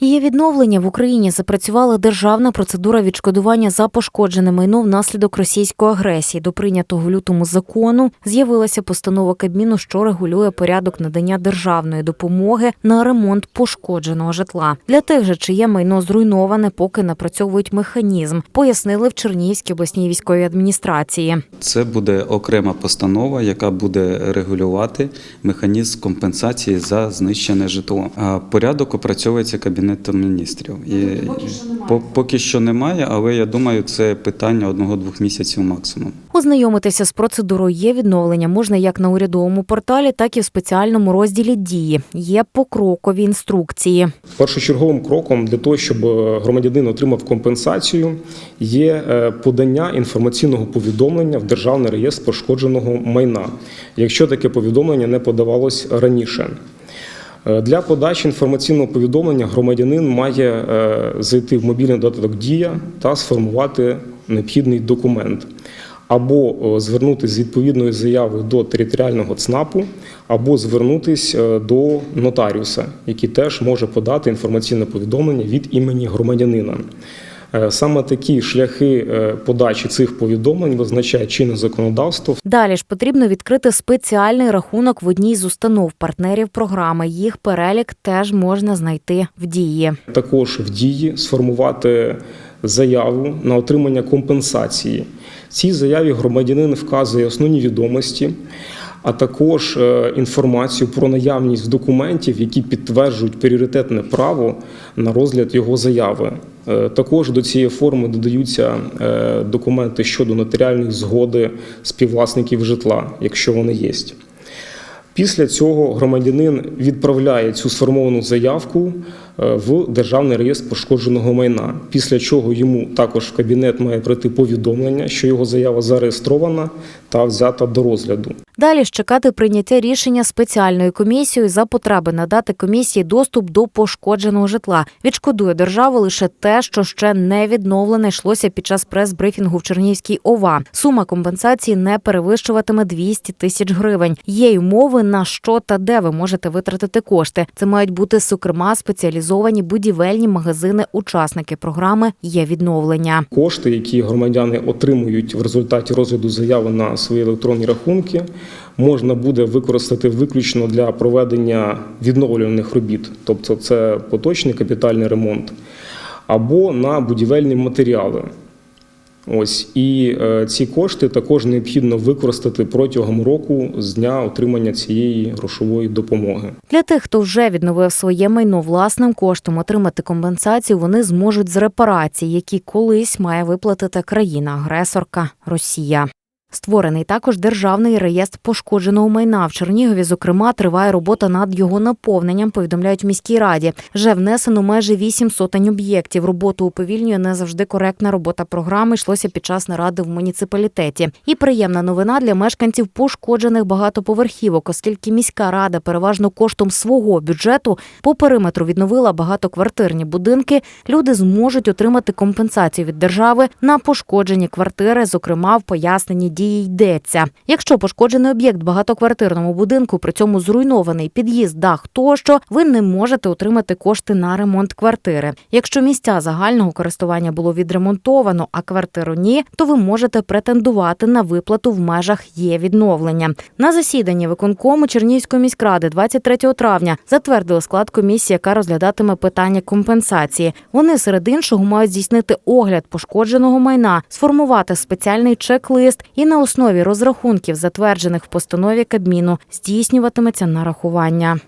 Її відновлення в Україні запрацювала державна процедура відшкодування за пошкоджене майно внаслідок російської агресії. До прийнятого в лютому закону з'явилася постанова Кабміну, що регулює порядок надання державної допомоги на ремонт пошкодженого житла. Для тих же, чиє майно зруйноване, поки напрацьовують механізм, пояснили в Чернігівській обласній військовій адміністрації. Це буде окрема постанова, яка буде регулювати механізм компенсації за знищене житло. Порядок опрацьовується кабінетом міністрів. І по- поки що немає, але я думаю, це питання одного-двох місяців максимум. Ознайомитися з процедурою є відновлення можна як на урядовому порталі, так і в спеціальному розділі дії. Є покрокові інструкції. Першочерговим кроком для того, щоб е, громадянин отримав компенсацію, є е, подання інформаційного повідомлення в Державний реєстр пошкодженого майна, якщо таке повідомлення не подавалось раніше. Е, Для подачі інформаційного повідомлення громадянин має е, зайти в мобільний додаток Дія та сформувати необхідний документ. Або е, звернутися з відповідною заявою до територіального ЦНАПу, або звернутися до нотаріуса, який теж може подати інформаційне повідомлення від імені громадянина. Е, Саме такі шляхи е, подачі цих повідомлень визначає чинне законодавство Далі ж потрібно відкрити спеціальний рахунок в одній з установ партнерів програми. Їх перелік теж можна знайти в дії. також в дії сформувати заяву на отримання компенсації. В цій заяві громадянин вказує основні відомості, а також е, інформацію про наявність документів, які підтверджують пріоритетне право на розгляд його заяви. Е, Також до цієї форми додаються е, документи щодо нотаріальної згоди співвласників житла, якщо вони є. Після цього громадянин відправляє цю сформовану заявку в Державний реєстр пошкодженого майна. Після чого йому також в кабінет має прийти повідомлення, що його заява зареєстрована та взята до розгляду. Далі чекати прийняття рішення спеціальною комісією за потреби надати комісії доступ до пошкодженого житла. Відшкодує держава лише те, що ще не відновлене йшлося під час прес-брифінгу в Чернігівській ОВА. Сума компенсації не перевищуватиме 200 тисяч гривень. Є й умови на що та де ви можете витратити кошти. Це мають бути зокрема спеціалізовані будівельні магазини. Учасники програми є відновлення. Кошти, які громадяни отримують в результаті розгляду заяви на свої електронні рахунки, можна буде використати виключно для проведення відновлюваних робіт, тобто це поточний капітальний ремонт, або на будівельні матеріали. Ось і е, ці кошти також необхідно використати протягом року з дня отримання цієї грошової допомоги. Для тих, хто вже відновив своє майно власним коштом, отримати компенсацію вони зможуть з репарацій, які колись має виплатити країна-агресорка Росія. Створений також державний реєстр пошкодженого майна в Чернігові. Зокрема, триває робота над його наповненням. Повідомляють в міській раді. Вже внесено майже вісім сотень об'єктів. Роботу уповільнює не завжди коректна робота програми. Йшлося під час наради в муніципалітеті. І приємна новина для мешканців пошкоджених багатоповерхівок, оскільки міська рада переважно коштом свого бюджету по периметру відновила багатоквартирні будинки. Люди зможуть отримати компенсацію від держави на пошкоджені квартири. Зокрема, в поясненні дії йдеться. Якщо пошкоджений об'єкт в багатоквартирному будинку, при цьому зруйнований під'їзд, дах тощо, ви не можете отримати кошти на ремонт квартири. Якщо місця загального користування було відремонтовано, а квартиру ні, то ви можете претендувати на виплату в межах є відновлення. На засіданні виконкому Чернігівської міськради 23 травня затвердили склад комісії, яка розглядатиме питання компенсації. Вони серед іншого мають здійснити огляд пошкодженого майна, сформувати спеціальний чек-лист і на основі розрахунків, затверджених в постанові Кабміну, здійснюватиметься нарахування.